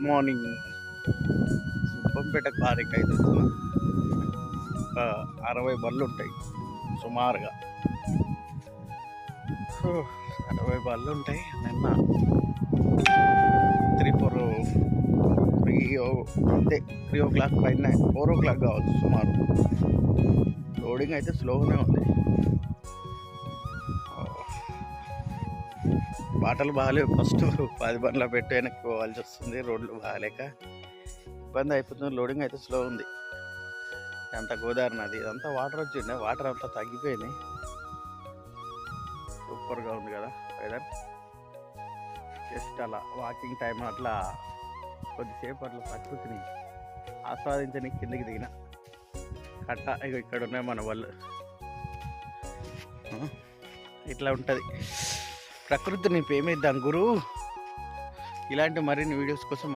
Morning Subbampeta కారికి అయితే ఒక అరవై బళ్ళు ఉంటాయి సుమారుగా. అరవై బళ్ళు ఉంటాయి. నిన్న త్రీ ఫోర్ త్రీ అంతే త్రీ ఓ క్లాక్ పైన ఫోర్ ఓ క్లాక్ కావచ్చు సుమారు. లోడింగ్ అయితే స్లోగానే ఉంది. బాటలు బాగాలేవు. ఫస్ట్ పది బండ్ల పెట్టి వెనక్కి పోవాల్సి వస్తుంది. రోడ్లు బాగాలేక ఇబ్బంది అయిపోతుంది. లోడింగ్ అయితే స్లో ఉంది. అంత గోదావరి నది. ఇదంతా వాటర్ వచ్చిండే వాటర్ అంతా తగ్గిపోయినాయి సూపర్గా ఉంది కదా వెదర్ జస్ట్ అలా వాకింగ్ టైం అట్లా కొద్దిసేపు అట్లా ప్రకృతిని ఆస్వాదించని కిందకి దిగిన. కట్ట ఇగో ఇక్కడ ఉన్నాయి మన వాళ్ళు ఇట్లా ఉంటుంది. ప్రకృతిని దాని గురువు ఇలాంటి మరిన్ని వీడియోస్ కోసం